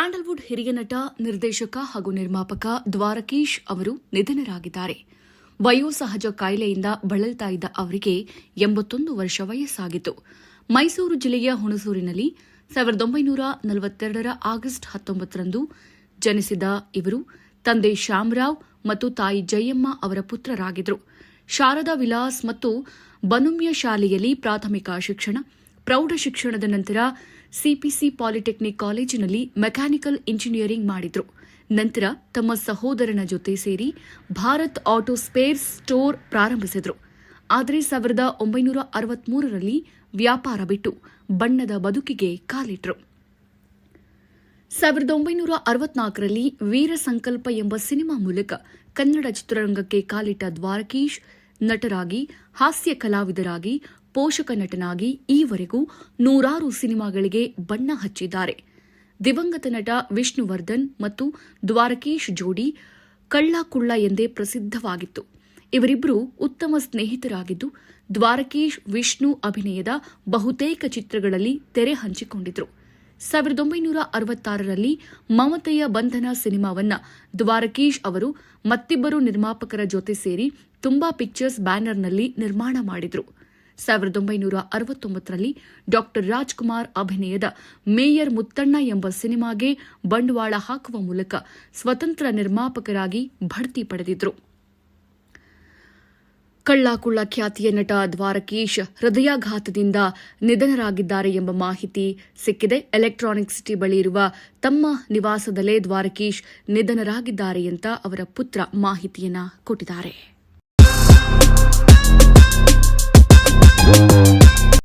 Sandalwood ಹಿರಿಯ ನಟ, ನಿರ್ದೇಶಕ ಹಾಗೂ ನಿರ್ಮಾಪಕ ದ್ವಾರಕೀಶ್ ಅವರು ನಿಧನರಾಗಿದ್ದಾರೆ. ವಯೋಸಹಜ ಕಾಯಿಲೆಯಿಂದ ಬಳಲ್ತಾ ಇದ್ದ ಅವರಿಗೆ ಎಂಬತ್ತೊಂದು ವರ್ಷ ವಯಸ್ಸಾಗಿತ್ತು. ಮೈಸೂರು ಜಿಲ್ಲೆಯ ಹುಣಸೂರಿನಲ್ಲಿ ಸಾವಿರದ ಒಂಬೈನೂರ ನಲವತ್ತೆರಡರ ಆಗಸ್ಟ್ ಹತ್ತೊಂಬತ್ತರಂದು ಜನಿಸಿದ ಇವರು ತಂದೆ ಶ್ಯಾಮರಾವ್ ಮತ್ತು ತಾಯಿ ಜಯಮ್ಮ ಅವರ ಪುತ್ರರಾಗಿದ್ದರು. ಶಾರದಾ ವಿಲಾಸ್ ಮತ್ತು ಬನುಮ್ಯ ಶಾಲೆಯಲ್ಲಿ ಪ್ರಾಥಮಿಕ ಶಿಕ್ಷಣ ಪ್ರೌಢ ಶಿಕ್ಷಣದ ನಂತರ ಸಿಪಿಸಿ ಪಾಲಿಟೆಕ್ನಿಕ್ ಕಾಲೇಜಿನಲ್ಲಿ ಮೆಕ್ಯಾನಿಕಲ್ ಇಂಜಿನಿಯರಿಂಗ್ ಮಾಡಿದ್ರು. ನಂತರ ತಮ್ಮ ಸಹೋದರನ ಜೊತೆ ಸೇರಿ ಭಾರತ್ ಆಟೋ ಸ್ಪೇರ್ಸ್ ಸ್ಟೋರ್ ಪ್ರಾರಂಭಿಸಿದ್ರು. ಆದರೆ ಸಾವಿರದ ಒಂಬೈನೂರ ಅರವತ್ಮೂರರಲ್ಲಿ ವ್ಯಾಪಾರ ಬಿಟ್ಟು ಬಣ್ಣದ ಬದುಕಿಗೆ ಕಾಲಿಟ್ರು. ಸಾವಿರದ ಒಂಬೈನೂರ ಅರವತ್ನಾಲ್ಕರಲ್ಲಿ ವೀರ ಸಂಕಲ್ಪ ಎಂಬ ಸಿನಿಮಾ ಮೂಲಕ ಕನ್ನಡ ಚಿತ್ರರಂಗಕ್ಕೆ ಕಾಲಿಟ್ಟ ದ್ವಾರಕೀಶ್ ನಟರಾಗಿ, ಹಾಸ್ಯ ಕಲಾವಿದರಾಗಿ, ಪೋಷಕ ನಟನಾಗಿ ಈವರೆಗೂ ನೂರಾರು ಸಿನಿಮಾಗಳಿಗೆ ಬಣ್ಣ ಹಚ್ಚಿದ್ದಾರೆ. ದಿವಂಗತ ನಟ ವಿಷ್ಣುವರ್ಧನ್ ಮತ್ತು ದ್ವಾರಕೀಶ್ ಜೋಡಿ ಕಳ್ಳ ಕುಳ್ಳ ಎಂದೇ ಪ್ರಸಿದ್ಧವಾಗಿತ್ತು. ಇವರಿಬ್ಬರು ಉತ್ತಮ ಸ್ನೇಹಿತರಾಗಿದ್ದು, ದ್ವಾರಕೀಶ್ ವಿಷ್ಣು ಅಭಿನಯದ ಬಹುತೇಕ ಚಿತ್ರಗಳಲ್ಲಿ ತೆರೆ ಹಂಚಿಕೊಂಡಿದ್ರು. ಸಾವಿರದ ಒಂಬೈನೂರ ಅರವತ್ತಾರರಲ್ಲಿ ಮಮತೆಯ ಬಂಧನ ಸಿನಿಮಾವನ್ನ ದ್ವಾರಕೀಶ್ ಅವರು ಮತ್ತಿಬ್ಬರು ನಿರ್ಮಾಪಕರ ಜೊತೆ ಸೇರಿ ತುಂಬಾ ಪಿಕ್ಚರ್ಸ್ ಬ್ಯಾನರ್ನಲ್ಲಿ ನಿರ್ಮಾಣ ಮಾಡಿದ್ರು. ಸಾವಿರದ ಒಂಬೈನೂರ ಅರವತ್ತೊಂಬತ್ತರಲ್ಲಿ ಡಾಕ್ಟರ್ ರಾಜ್ಕುಮಾರ್ ಅಭಿನಯದ ಮೇಯರ್ ಮುತ್ತಣ್ಣ ಎಂಬ ಸಿನಿಮಾಗೆ ಬಂಡವಾಳ ಹಾಕುವ ಮೂಲಕ ಸ್ವತಂತ್ರ ನಿರ್ಮಾಪಕರಾಗಿ ಬಡ್ತಿ ಪಡೆದಿದ್ರು. ಕಳ್ಳಾಕುಳ್ಳ ಖ್ಯಾತಿಯ ನಟ ದ್ವಾರಕೀಶ್ ಹೃದಯಾಘಾತದಿಂದ ನಿಧನರಾಗಿದ್ದಾರೆ ಎಂಬ ಮಾಹಿತಿ ಸಿಕ್ಕಿದೆ. ಎಲೆಕ್ಟ್ರಾನಿಕ್ ಸಿಟಿ ಬಳಿ ಇರುವ ತಮ್ಮ ನಿವಾಸದಲ್ಲೇ ದ್ವಾರಕೀಶ್ ನಿಧನರಾಗಿದ್ದಾರೆ ಅಂತ ಅವರ ಪುತ್ರ ಮಾಹಿತಿಯನ್ನ ಕೊಟ್ಟಿದ್ದಾರೆ.